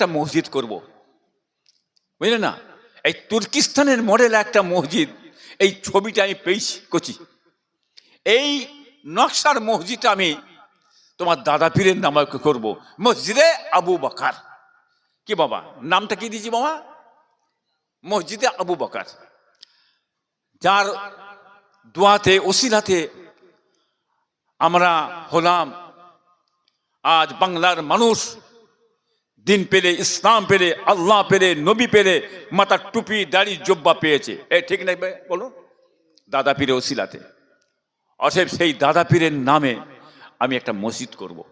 একটা মসজিদ করব। বুঝলে না? এই তুর্কিস্তানের মডেল একটা মসজিদ। এই ছবিটা আমি পেয়েছি করছি। এই নকশার মসজিদটা আমি তোমার দাদা পীরের নামে করব। মসজিদে আবু বকার। কি বাবা? নামটা কি দিয়েছি বাবা? মসজিদে আবু বকার। যার দোয়াতে, ওসিলাতে আমরা হলাম আজ বাংলার মানুষ। দিন পেলে, ইসলাম পেলে, আল্লাহ পেলে, নবী পেলে মাথার টুপি, দাড়ি, জব্বা পেয়েছে। এ, ঠিক নাই ভাই? বলুন। দাদা পীরে ওসিলাতে। অতএব সেই দাদা পীরের নামে আমি একটা মসজিদ করব।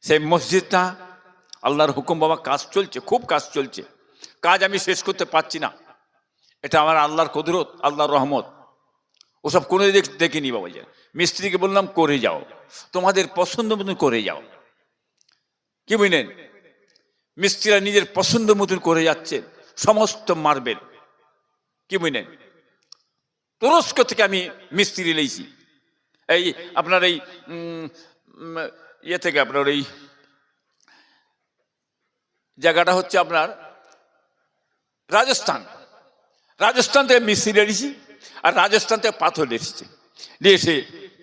সেই মসজিদটা আল্লাহর হুকুম বাবা কাজ চলছে, খুব কাজ চলছে। কাজ আমি শেষ করতে পারছি না। এটা আমার আল্লাহর কদরত, আল্লাহর রহমত। ওসব কোনো দিক দেখিনি বাবা যে মিস্ত্রিকে বললাম, করে যাও। তোমাদের পছন্দ মতন করে যাও। কি বুঝলেন? মিস্ত্রিরা নিজের পছন্দ মতন করে যাচ্ছে, সমস্ত মার্বেল কি বুঝলেন? তুরস্ক থেকে আমি মিস্ত্রি লেইছি এই আপনার এই ইয়ে থেকে আপনার এই জায়গাটা হচ্ছে আপনার রাজস্থান। রাজস্থান থেকে মিস্ত্রি এনেছি আর রাজস্থান থেকে পাথর এসেছে। নিয়ে এসে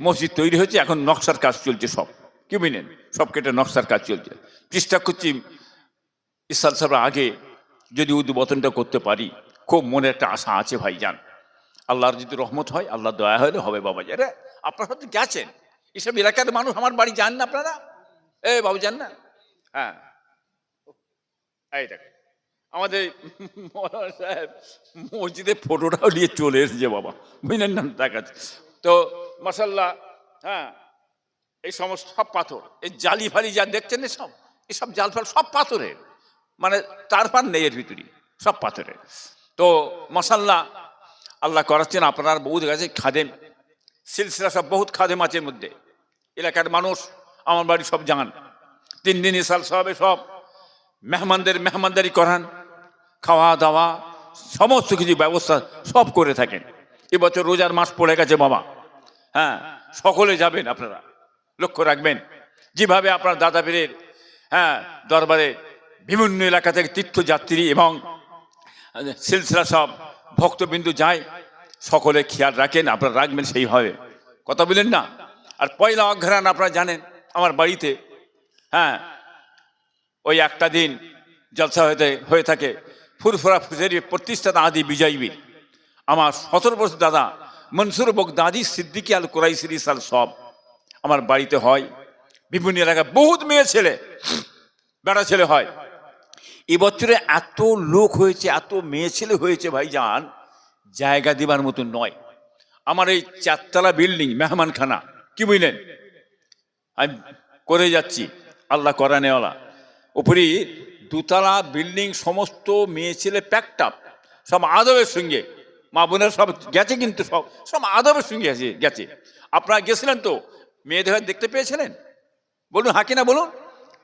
মসজিদ তৈরি হয়েছে, এখন নকশার কাজ চলছে সব। কি বুঝলেন? সব কেটে নকশার কাজ চলছে। চেষ্টা করছি ইসাল সাহেব, আগে যদি উদ্বোধনটা করতে পারি, খুব মনে একটা আশা আছে ভাইজান। আল্লাহর যদি রহমত হয় আল্লাহ দয়া হলে হবে বাবা আরে, আপনারা তো গেছেন। এসব এলাকার মানুষ আমার বাড়ি যান না আপনারা? এ, বাবু, যান না? হ্যাঁ। এই দেখেন আমাদের সাহেব মসজিদে ফটোটাও নিয়ে চলে এসেছে বাবা। বুঝলেন না? দেখাচ্ছে। তো মাসাল্লাহ হ্যাঁ এই সমস্ত সব পাথর, এই জালি ফালি যা দেখছেন সব এসব জাল ফাল সব পাথরের। মানে তার পার নেই এর ভিতরে, সব পাথরে। তো মশাল্লাহ আল্লাহ করাচ্ছেন আপনার বহুত গেছে খাদেম। সিলসিলা সব বহুত খাদেম আছে মধ্যে। এলাকার মানুষ, আমার বাড়ি সব জান তিন দিন ইসাল সবে সব মেহমানদের মেহমানদারি করান, খাওয়া দাওয়া, সমস্ত কিছু ব্যবস্থা সব করে থাকেন। এবছর রোজার মাস পড়ে গেছে বাবা। হ্যাঁ সকলে যাবেন আপনারা। লক্ষ্য রাখবেন। যেভাবে আপনার দাদা পীরের হ্যাঁ দরবারে বিভিন্ন এলাকা থেকে তীর্থযাত্রী এবং সিলসিলা সব ভক্তবিন্দু যায়, সকলে খেয়াল রাখেন, আপনারা রাখবেন সেইভাবে কথা বলেন না? আর পয়লা অঘ্রাণ আপনারা জানেন, আমার বাড়িতে হ্যাঁ ওই একটা দিন জলসা হয়ে হয়ে থাকে, ফুরফুরা ফুজের প্রতিষ্ঠাতা আদি বিজয়বীর আমার সতেরো বছর দাদা মনসুর বগদাদি সিদ্দিকি আল কোরাইসির সাল সব আমার বাড়িতে হয়। বিভিন্ন এলাকায় বহুত মেয়ে ছেলে, বেড়া ছেলে হয়। এবছরে এত লোক হয়েছে, এত মেয়ে ছেলে হয়েছে ভাইজান, জায়গা দিবার মতো নয়। আমার এই চারতলা বিল্ডিং, মেহমানখানা, কি বুঝলেন? আমি করে যাচ্ছি, আল্লাহ করা নেওয়ালা উপরে দুতলা বিল্ডিং, সমস্ত মেয়ে ছেলে প্যাকটাপ সব আদবের সঙ্গে। মা বোনের সব গেছে কিন্তু সব সব আদবের সঙ্গে আছে, গেছে। আপনারা গেছিলেন তো? মেয়েদের দেখতে পেয়েছিলেন? বলুন হাঁকি না বলুন?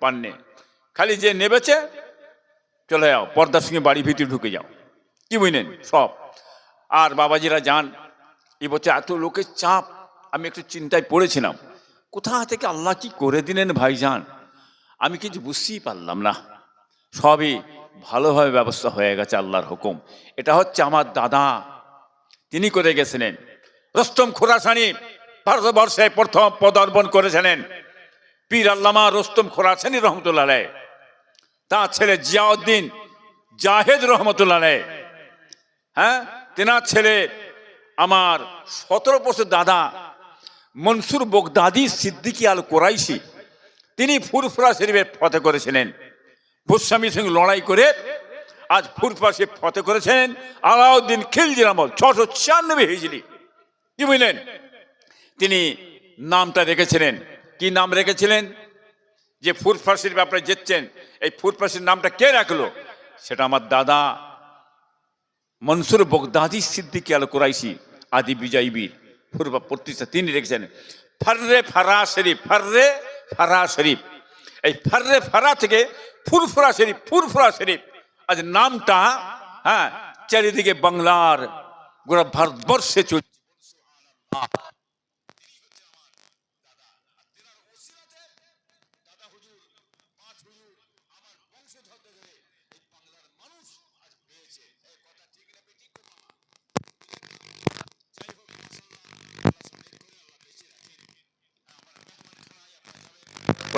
পাননে। খালি যে নেবেছে চলে যাও, পর্দার সঙ্গে বাড়ি ভিতরে ঢুকে যাও। কি বুঝলেন? সব। আর বাবাজিরা যান। এ বছর এত লোকের চাপ। আমি একটু চিন্তায় পড়েছিলাম। কোথা থেকে আল্লাহ কি করে দিলেন ভাইজান? আমি কিছু বুঝতেই পারলাম না। সবই ভালোভাবে ব্যবস্থা হয়ে গেছে আল্লাহর হুকুম। এটা হচ্ছে আমার দাদা। তিনি করে গেছিলেন? রস্তম খোরাসানি ভারতবর্ষে প্রথম পদার্পণ করেছিলেন। পীর আল্লামা রস্তম খোরাসানি রহমতুল্লাহ। তার ছেলে জিয়াউদ্দিন জাহেদ রহমতুল্লাহ। হ্যাঁ? তেনার ছেলে আমার সতেরো বছর দাদা মনসুর বগদাদি সিদ্দিকি আল কোরাইশি। তিনি ফুরফুরা শরীফের ফতে করেছিলেন। ভূস্বামীর সঙ্গে লড়াই করে আজ ফুরফুরা শরীফ ফতে করেছেন আলাউদ্দিন খিলজির আমল ছশো ছিয়ানব্বই হিজড়ি। কি বুঝলেন? তিনি নামটা রেখেছিলেন। কি নাম রেখেছিলেন? যে ফুরফুরা শরীফ আপনারা যেচ্ছেন, এই ফুরফুরা শরীফ নামটা কে রাখল? সেটা আমার দাদা মনসুর বগদাদি সিদ্দিকি আল কুরাইশি, আদি বিজয়ী বীর। প্রতিষ্ঠা তিনি রেখেছেন। ফার্রে ফারা শরীফ, ফার্রে ফারা শরীফ। এই ফার্রে ফারা থেকে ফুরফুরা শরীফ ফুরফুরা শরীফ। আজ নামটা হ্যাঁ চারিদিকে বাংলার গোটা ভারতবর্ষে চলছে।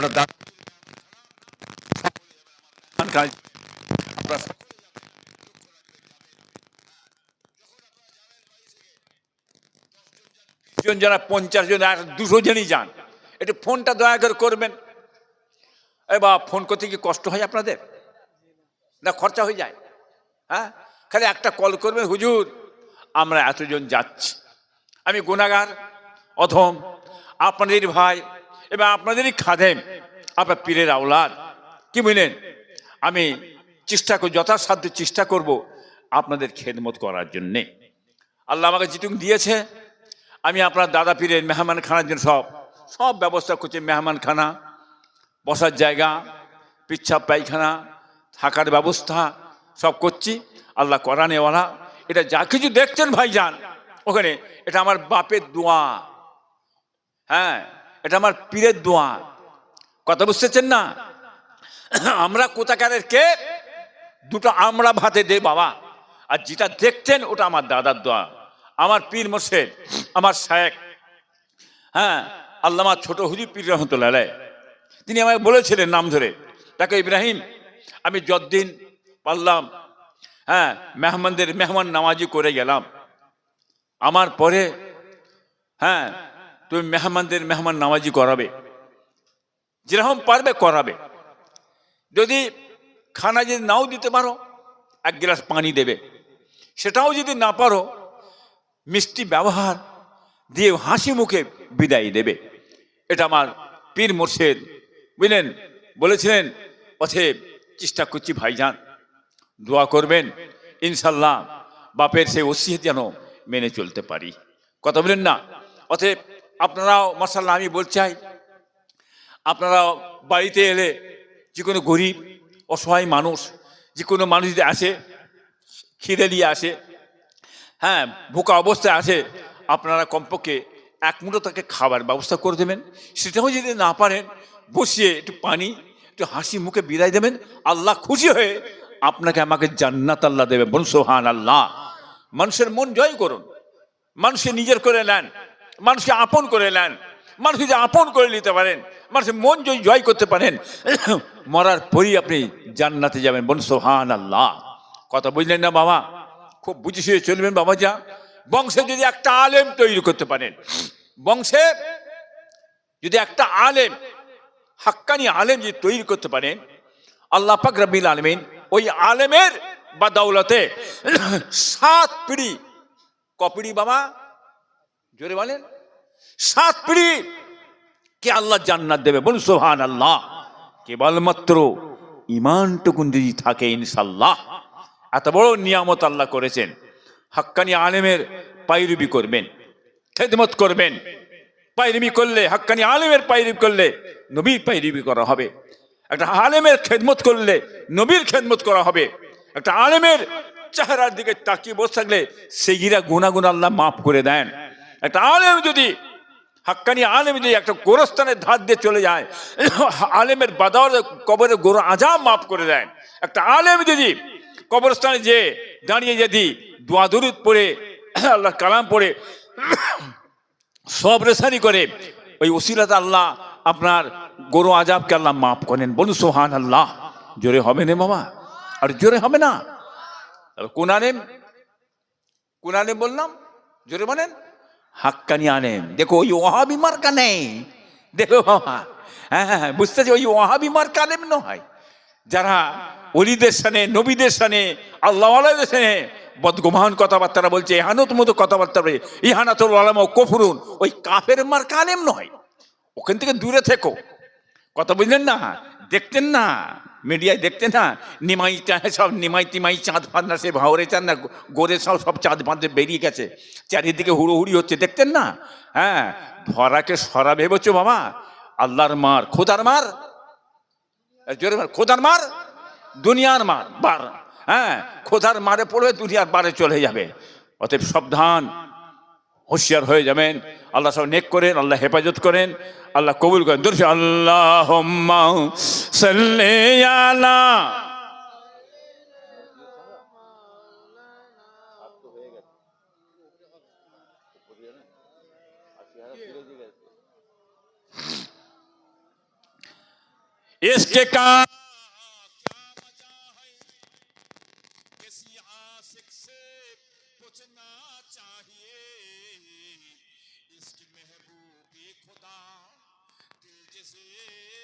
দা- জন যারা পঞ্চাশ জন, আর দুশো জনই যান, একটু ফোনটা দয়া করে করবেন। এ বা ফোন করতে কি কষ্ট হয় আপনাদের? না, খরচা হয়ে যায়। হ্যাঁ? খালি একটা কল করবেন, হুজুর, আমরা এতজন যাচ্ছি। আমি গুণাগার অধম আপনাদের ভাই এবং আপনাদেরই খাদেম। আপনার পীরের আওলাদ। কি বুঝলেন আমি চেষ্টা করি যথাসাধ্য চেষ্টা করব আপনাদের খেদমত করার জন্যে। আল্লাহ আমাকে যেটুক দিয়েছে, আমি আপনার দাদা পীরের মেহমান খানার জন্য সব সব ব্যবস্থা করছি। মেহমান খানা বসার জায়গা, পিচ্ছাপ পায়খানা, থাকার ব্যবস্থা সব করছি। আল্লাহ করানেওয়ালা এটা যা কিছু দেখছেন ভাইজান, ওখানে এটা আমার বাপের দোয়া। হ্যাঁ এটা আমার পীরের দোয়া। কথা বুঝতেছেন না? আমরা কোথাকারের কে? দুটো আমরা ভাতে দে বাবা। আর যেটা দেখছেন, ওটা আমার দাদার দোয়া। আমার পীর মোর্শেদ, আমার শায়েক হ্যাঁ আল্লামা ছোট হুজুর পীর রহমতুল্লাহ তিনি আমাকে বলেছিলেন নাম ধরে। তাকে ইব্রাহিম, আমি যতদিন পারলাম হ্যাঁ মেহমানদের মেহমান নামাজি করে গেলাম। আমার পরে হ্যাঁ তুমি মেহমানদের মেহমান নামাজি করাবে। যেরকম পারবে, করাবে। যদি খানা যদি নাও দিতে পারো, এক গ্লাস পানি দেবে। সেটাও যদি না পারো, মিষ্টি ব্যবহার দিয়ে হাসি মুখে বিদায় দেবে। এটা আমার পীর মোর্শেদ বুঝলেন বলেছিলেন অথেব চেষ্টা করছি ভাইজান, দোয়া করবেন ইনশাল্লাহ বাপের সেই ওসিয়ত যেন মেনে চলতে পারি। কথা বলেন না? অতএব আপনারাও মাসাল্লাহ আমি বলতে চাই আপনারা বাড়িতে এলে যে কোনো গরিব, অসহায় মানুষ, যে কোনো মানুষ যদি আসে, খিদে নিয়ে আসে হ্যাঁ ভোকা অবস্থায় আছে আপনারা কমপক্ষে এক মুঠো তাকে খাবার ব্যবস্থা করে দেবেন। সেটাও যদি না পারেন, বসিয়ে একটু পানি, একটু হাসি মুখে বিদায় দেবেন। আল্লাহ খুশি হয়ে আপনাকে আমাকে জান্নাত আল্লাহ দেবে। বলুন সোহান আল্লাহ মানুষের মন জয় করুন। মানুষকে নিজের করে নেন। মানুষকে আপন করে নেন। মানুষ যদি আপন করে নিতে পারেন মানুষের মন যদি জয় করতে পারেন, মরার পরই আপনি জান্নাতে যাবেন। বলুন সোহান আল্লাহ কথা বুঝলেন না বাবা? খুব বুঝে শুয়ে চলবেন বাবা যা বংশে যদি একটা আলেম তৈরি করতে পারেন, বংশে যদি একটা আলেম, হাক্কানি আলেম যদি তৈরি করতে পারেন, আল্লাহ পাক রব্বিল আলমিন ওই আলেমের বা দৌলতে সাত পিড়ি কপিড়ি বাবা? জোরে বলেন। সাত পিড়ি কে আল্লাহ জান্নাত দেবে? বলুন সোহান আল্লাহ কেবলমাত্র ইমানটুকুন যদি থাকে ইনশাল্লাহ এত বড় নিয়ামত আল্লাহ করেছেন। হাক্কানি আলেমের পাইরুবি করবেন, খেদমত করবেন। পাইরুবি করলে, হাক্কানি আলেমের পাইরুবি করলে নবীর পাইরুবি করা হবে। একটা আলেমের খেদমত করলে নবীর খেদমত করা হবে। একটা আলেমের চেহারার দিকে তাকিয়ে বসে থাকলে সেগিরা গুণাগুণ আল্লাহ মাফ করে দেন। একটা আলেম যদি হাক্কানি আলেম যদি একটা গোরস্থানের ধার দিয়ে চলে যায়, আলেমের বাদাওয়ার কবরে গোর আজাম মাফ করে দেন একটা আলেম যদি কবরস্থানে যে দাঁড়িয়ে যদি দোয়া দরুদ পড়ে আল্লাহ কালাম পড়ে, সব রেসানি করে, ওই ওসিলাত আল্লাহ আপনার গরু আজাবকে আল্লাহ মাফ করেন। বলুন সোহান আল্লাহ জোরে হবে না বাবা আর জোরে হবে না? কোন আলেম কোন আলেম বললাম? জোরে বলেন। হাক্কানি আলেম দেখো, ওই ওহাবি মার্কা নেই দেখো বাবা। হ্যাঁ হ্যাঁ বুঝতেছি ওই ওহাবি মার্কা আলেম নয় যারা অলিদের সানে, নবীদের সানে আল্লাহ সানে বদগুমান কথাবার্তা বলছে ইহানত মতো কথাবার্তা বলে, ইহানাতুল আলম ও কফরুন, ওই কাফের মার কালেম নয় ওখান থেকে দূরে থেকো। কথা বুঝলেন না? দেখতেন না? মিডিয়ায় দেখতেন না, নিমাই সব নিমাই তিমাই চাঁদ ফাঁদ না, সে ভাওরে চান না, গোরে সব সব চাঁদ ফাঁদে বেরিয়ে গেছে। চারিদিকে হুড়োহুড়ি হচ্ছে, দেখতেন না? হ্যাঁ ধরাকে সরা ভেবেছো বাবা? আল্লাহর মার, খোদার মার? জোরে মার খোদার মার? দুনিয়ার মার, বার। হ্যাঁ খোদার মারে পড়বে, দুনিয়ার বারে চলে যাবে। অতএব সাবধান হুঁশিয়ার হয়ে যাবেন আল্লাহ সব নেক করেন আল্লাহ হেফাজত করেন আল্লাহ কবুল করেন দর্শ আল্লাহ আলা इसके का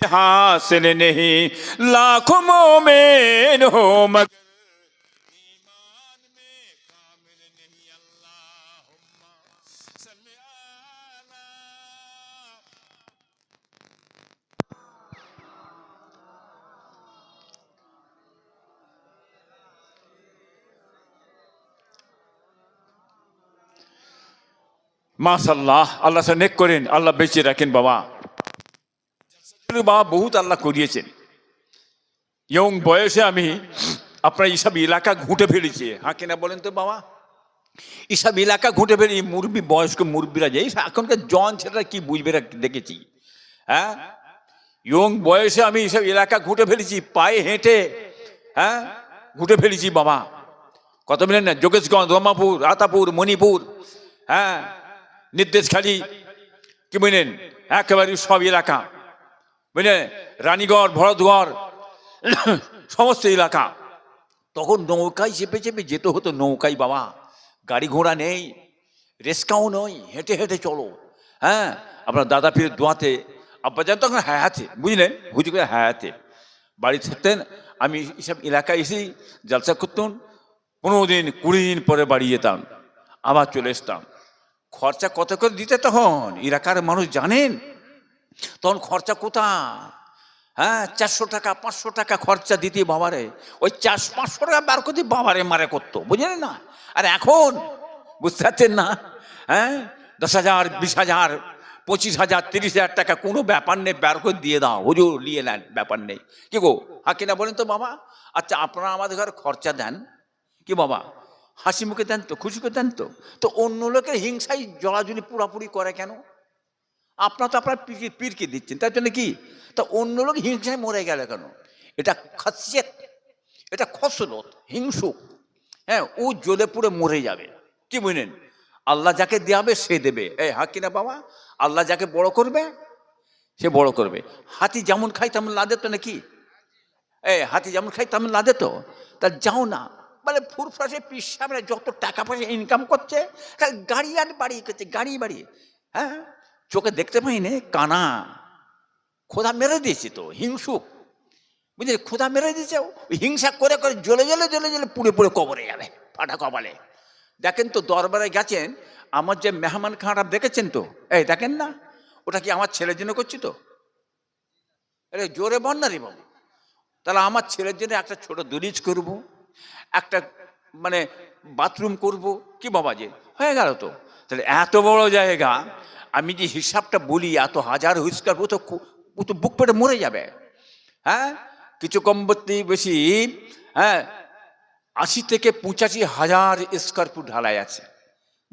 हासिल नहीं लाखों मोमेन हो मगर মাশাল্লাহ আল্লাহ সে নেক করেন, আল্লাহ বেঁচে রাখেন বাবা। বাবা বহুত আল্লাহ করিয়েছেন। ইয়ং বয়সে আমি আপনার এইসব এলাকা ঘুঁটে ফেলেছি। হ্যাঁ কিনা বলেন তো বাবা? এইসব এলাকা ঘুঁটে ফেলি মুরব্বী, বয়স্ক মুরব্বীরা যে এখনকার জন ছেলেরা কি বুঝবে দেখেছি। হ্যাঁ? ইয়ং বয়সে আমি এইসব এলাকা ঘুঁটে ফেলেছি, পায়ে হেঁটে হ্যাঁ? ঘুঁটে ফেলেছি বাবা। কত মিলেন না? যোগেশগঞ্জ, রমাপুর, রাতাপুর, মণিপুর হ্যাঁ? নির্দেশখালী কি বুঝলেন একেবারে সব এলাকা। বুঝলেন রানীগড়, ভরতগড়, সমস্ত এলাকা। তখন নৌকায় চেপে চেপে যেতে হতো নৌকায়, বাবা। গাড়ি ঘোড়া নেই, রেস্কাও নয়, হেঁটে হেঁটে চলো। হ্যাঁ? আপনার দাদা ফিরে দোয়াতে আব্বা যান তখন হায়াতে, বুঝলেন? হুজু করে হায়াতে। বাড়ি থাকতেন, আমি এসব এলাকায় এসেই জলসা করতাম, পনেরো দিন, কুড়ি দিন পরে বাড়ি যেতাম। আবার চলে আসতাম খরচা কত করে দিতে তখন? এলাকার মানুষ জানেন? তখন খরচা কোথা হ্যাঁ চারশো টাকা, পাঁচশো টাকা খরচা দিতে বাবারে। ওই চারশো, পাঁচশো টাকা বার করতে বাবারে, মারে করতো। বুঝলেন না? আর এখন? বুঝতে পারছেন না? হ্যাঁ? দশ হাজার, বিশ হাজার, পঁচিশ হাজার, তিরিশ হাজার টাকা কোনো ব্যাপার নেই, বার করে দিয়ে দাও। হুজুর, নিয়ে নেন, ব্যাপার নেই। কি গো? হ্যাঁ কিনা বলেন তো বাবা? আচ্ছা আপনারা আমাদের ঘরে খরচা দেন? কি বাবা? হাসি মুখে দেন তো খুশি করে দেন তো। তো অন্য লোকের হিংসায় জলাজলি পুরাপুরি করে কেন? আপনার তো আপনার পীরকে পীরকে দিচ্ছেন, তার জন্য কি? তা অন্য লোক হিংসায় মরে গেল কেন? এটা খাসিয়ত, এটা খসলত, হিংসুক। হ্যাঁ ও জ্বলে পুড়ে মরে যাবে। কি বুঝলেন? আল্লাহ যাকে দেওয়াবে সে দেবে। এই হা কিনা বাবা? আল্লাহ যাকে বড় করবে, সে বড় করবে। হাতি যেমন খাই তেমন লাদে তো নাকি? এই হাতি যেমন খাই তেমন লাদে তো। তা যাও না মানে ফুরফাসে মানে যত টাকা পয়সা ইনকাম করছে গাড়ি আর বাড়ি করছে, গাড়ি বাড়ি। হ্যাঁ চোখে দেখতে পাই নে কানা। খোদা মেরে দিয়েছে তো, হিংসুক। বুঝলি, খোদা মেরে দিয়েছে হিংসা করে করে জ্বলে জ্বলে জ্বলে জ্বলে পুড়ে পুড়ে কবরে যাবে, ফাটা কপালে। দেখেন তো দরবারে গেছেন, আমার যে মেহমান খারাপ দেখেছেন তো? এই দেখেন না, ওটা কি আমার ছেলের জন্য করছি তো? আরে জোরে বল না রে বাবু। তাহলে আমার ছেলের জন্য একটা ছোট দরিজ করব। একটা মানে বাথরুম করব কি বাবা যে? হয়ে গেল তো। তাহলে এত বড় জায়গা, আমি যে হিসাবটা বলি, এত হাজার হুইস্কার, ও তো ও তো বুক পেটে মরে যাবে। হ্যাঁ? কিছু কম বলতে বেশি হ্যাঁ? আশি থেকে পঁচাশি হাজার স্কোয়ার ফুট ঢালাই আছে।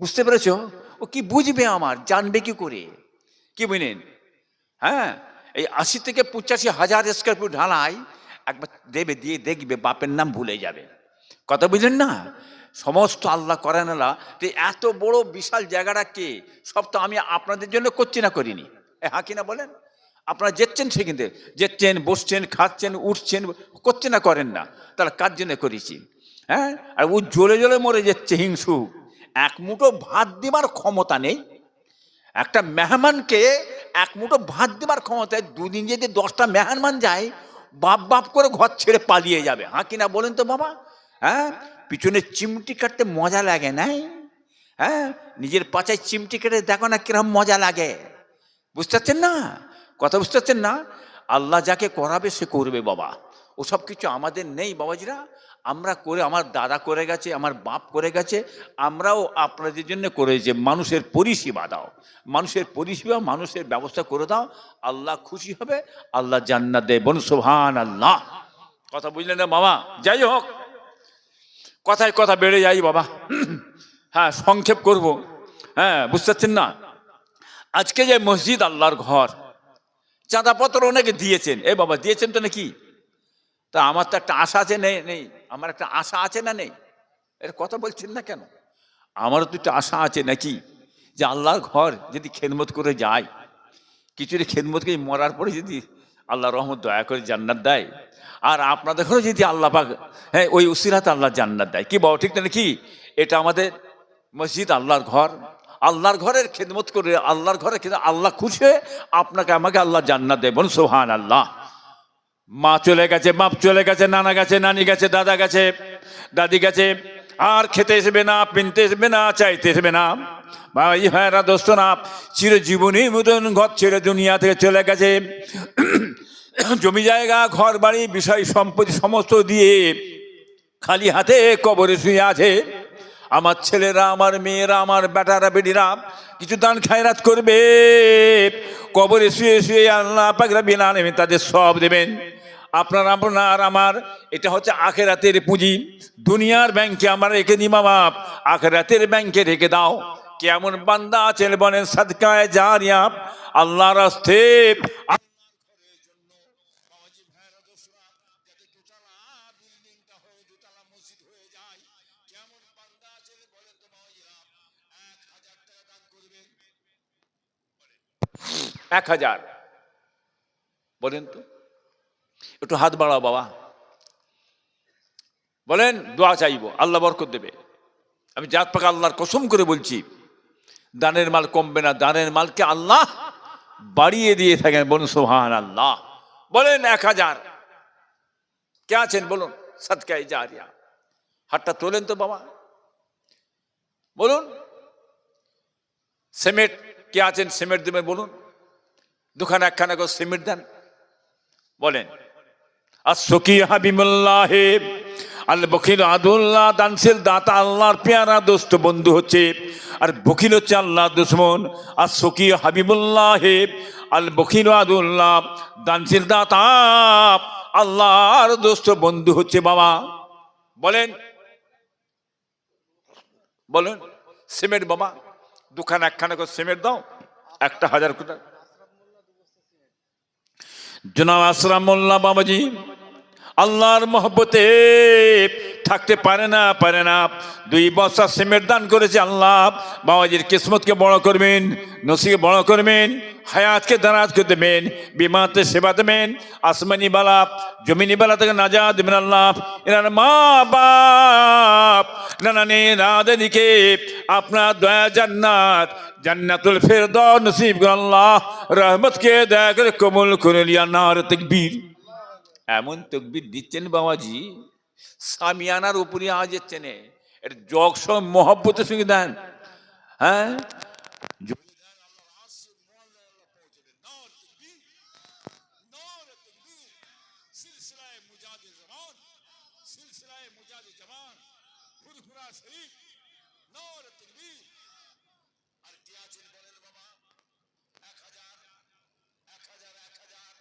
বুঝতে পেরেছ? ও কি বুঝবে আমার? জানবে কি করে? কি বুঝলেন হ্যাঁ? এই আশি থেকে পঁচাশি হাজার স্কোয়ার ফুট ঢালাই একবার দেবে, দিয়ে দেখবে বাপের নাম ভুলে যাবে। কথা বুঝলেন না? সমস্ত আল্লাহ করেন আল্লাহ তো এত বড় বিশাল জায়গাটা কে? সব তো আমি আপনাদের জন্য করছি না করিনি। হ্যাঁ কিনা বলেন? আপনারা যেচ্ছেন সেখানে যেচ্ছেন, বসছেন, খাচ্ছেন, উঠছেন, করছে না, করেন না। তাহলে কার জন্য করেছি? হ্যাঁ? আর ও জ্বলে জ্বলে মরে যাচ্ছে, হিংসু। এক মুঠো ভাত দেবার ক্ষমতা নেই। একটা মেহমানকে এক মুঠো ভাত দেবার ক্ষমতায় দুদিন যদি দশটা মেহমান যায় বাপ বাপ করে ঘর ছেড়ে পালিয়ে যাবে। হ্যাঁ কিনা বলেন তো বাবা? হ্যাঁ? পিছনে চিমটি কাটতে মজা লাগে নাই? হ্যাঁ? নিজের পাচায় চিমটি কেটে দেখো না কিরম মজা লাগে। বুঝতে পারছেন না? কথা বুঝতে পারছেন না? আল্লাহ যাকে করাবে সে করবে বাবা। ওসব কিছু আমাদের নেই বাবাজিরা। আমরা করে, আমার দাদা করে গেছে, আমার বাপ করে গেছে, আমরাও আপনাদের জন্য করেছি মানুষের পরিষেবা দাও। মানুষের পরিষেবা, মানুষের ব্যবস্থা করে দাও। আল্লাহ খুশি হবে, আল্লাহ জান্নাত দেয়। বন সোহান আল্লাহ কথা বুঝলেন না বাবা? যাই হোক, কথায় কথা বেড়ে যাই বাবা। হ্যাঁ সংক্ষেপ করব। হ্যাঁ বুঝতে পারছেন না? আজকে যে মসজিদ, আল্লাহর ঘর, চাঁদাপত্র অনেকে দিয়েছেন। এ বাবা, দিয়েছেন তো নাকি? তা আমার তো একটা আশা আছে, নেই নেই। আমার একটা আশা আছে না নেই? এর কথা বলছেন না কেন? আমারও তো একটা আশা আছে নাকি? যে আল্লাহর ঘর যদি খেদমত করে যায়, কিছুটা খেদমত করে মরার পরে যদি আল্লাহ রহমত দয়া করে জান্নাত দেয়, আর আপনাদেরও যদি আল্লাহ পাক হ্যাঁ ওই উসিরাতে আল্লাহ জান্নাত দেয়। কি বাবা ঠিক না কি এটা আমাদের মসজিদ, আল্লাহর ঘর। আল্লাহর ঘরের খেদমত করে, আল্লাহর ঘরে আল্লাহ খুশি হয়ে আপনাকে, আমাকে আল্লাহ জান্নাত দেয় বলুন সোহান আল্লাহ মা চলে গেছে, বাপ চলে গেছে, নানা গেছে, নানি গেছে, দাদা গেছে, দাদি গেছে। আর খেতে আসবে না, পিনতে আসবে না, চাইতে আসবে না। ভাই ভাইরা দোস্ত না, চিরজীবনী মতন ঘর ছেড়ে দুনিয়া থেকে চলে গেছে। জমি জায়গা, ঘর বাড়ি, বিষয় সম্পত্তি সমস্ত দিয়ে খালি হাতে কবরে শুয়ে আছে। আমার ছেলেরা, আমার মেয়েরা, আমার বেটারা, বেটিরা কিছু দান খায়রাত করবে। কবরে শুয়ে শুয়ে আল্লাহ পাকরা বিনা নেবেন তাদের সব দেবেন। আপনার আপনার আমার, এটা হচ্ছে আখেরাতের পুঁজি। দুনিয়ার ব্যাংকে আমার রেখে দিই বাপ, আখেরাতের ব্যাংকে রেখে দাও। কেমন বান্দা আছেন বলেন, সাদকায় জারিয়া। আল্লাহ রাস্তে এক হাজার। বলেন তো। একটু হাত বাড়াও বাবা। বলেন, দোয়া চাইব, আল্লাহ বরকত দেবে। আমি জাত পাকা আল্লাহর কসম করে বলছি, দানের মাল কমবে না, দানের মালকে আল্লাহ বাড়িয়ে দিয়ে থাকেন, বলুন সোহান আল্লাহ বলেন, এক হাজার। কে আছেন, বলুন সৎকাই জারিয়া। হাতটা তোলেন তো বাবা। বলুন, সিমেন্ট, কে আছেন, সিমেন্ট দেবেন, বলুন। দুখানা, একখানা করে সিমেন্ট দেন। বলেন আল্লাহর পেয়ারা দোস্ত বন্ধু হচ্ছে, আর হচ্ছে আল্লাহ আর আল্লাহর বন্ধু হচ্ছে বাবা। বলেন। বলেন। সিমেন্ট বাবা, দুখানা একখানা করে সিমেন্ট দাও, একটা হাজার কোটা জনাব আসরাম মোল্লা বাবাজি আল্লাহর মহব্বতে থাকতে পারে না পারে না। দুই বস্তা সিমেন্ট দান করেছে আল্লাহ। বাবাজির কিসমতকে বড় করবেন নসিকে বড় করবেন, হায়াতকে দারাজ করে দেবেন, বিমাতে সেবা দেবেন, আসমানি বালা, জমিনি বালা থেকে নাজাদ দেবেন আল্লাহ। এনার মা বাপ নানানি নাদানিকে আপনার দয়া জান্নাত, জান্নাতুল ফেরদাউস নসিব আল্লাহ, রহমতকে দয়া করে কবুল করে লিয়া নার তাকবীর। এমন তকবির দিচ্ছেন বাবাজি, সামিয়ানার উপরে আওয়াজ যাচ্ছে না। এটা জগ সব মহব্বতের সঙ্গে দেন। হ্যাঁ সিলসিলায় মুজাদে জমান সিলসিলায় মুজাদে জমান ফুরফুরা শরীফ নর তকবীর আর কে আছেন বলেন বাবা এক হাজার এক হাজার এক হাজার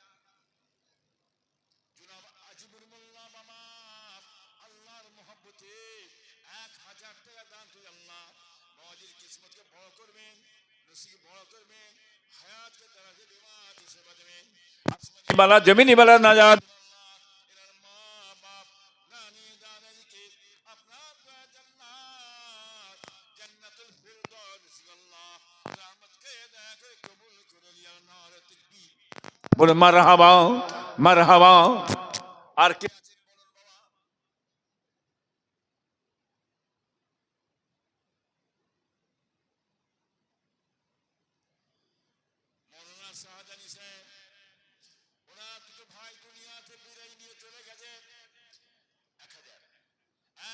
জনাব আজিবুল মোল্লা মামা আল্লাহর মোহাব্বতে এক হাজার টাকা দান করে আল্লাহ। বাবাজির কিসমতকে বড় করবেন নসিকে বড় করবেন হায়াতকে তারা যে বিমাত সেবা দেবেন। আসমানি বালা জমিনি বালা নাজাদ এনার মা বাপ নানি দাদাজিকে আপনার দয়া জান্নাত জান্নাতুল ফিরদাউস আল্লাহ রহমতকে দয়া করে কবুল করে লিয়া নার তাকবীর বলে মার হাবা মার হাবা আর কে আছেন বলুন বাবা মৌলানা শাহজানি সাহেব ওনার দুটো ভাই দুনিয়াতে বিদায় নিয়ে চলে গেছে এক হাজার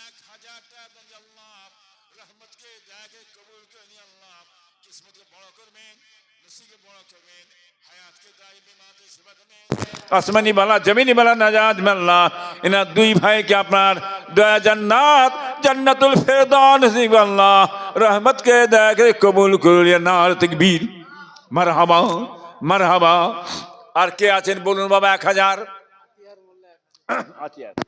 এক হাজার টাকা দেন আল্লাহ রহমতকে দয়াকে কবুল করে নিয়ে আল্লাহ কিসমতকে বড় করবেন নসিকে বড় করবেন আসমানি বালা জমিনি বালা নাজাদ আল্লাহ এনার দুই ভাইকে আপনার দয়া জান্নাত জান্নাতুল ফেরদাউস নসিব আল্লাহ রহমতকে দয়া করে কবুল করলিয়া নার তাকবীর। মারহাবা মারহাবা। আর কে আছেন বলুন বাবা এক হাজার? আতিয়ার।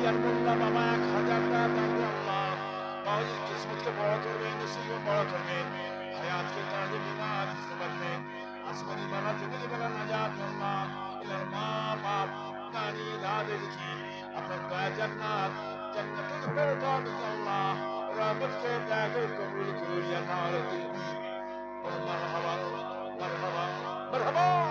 আতিয়ার মোল্লা বাবা এক হাজার টাকা দান করে আল্লাহ বাবাজির কিসমতকে বড় করবেন নসিবকে বড় করবেন হায়াতকে তাজে বিমাত সেবা দেবেন আসমানি বালা জমিনি বালা নাজাত আল্লাহ ইলার মা বাপ নানি দাদাজি আপনার দয়া জান্নাত জান্নাতুল ফেরদাউস আল্লাহ রহমতকে দয়া করে কবুল করে লিয়া নার তাকবীর মারহাবা মারহাবা মারহাবা আর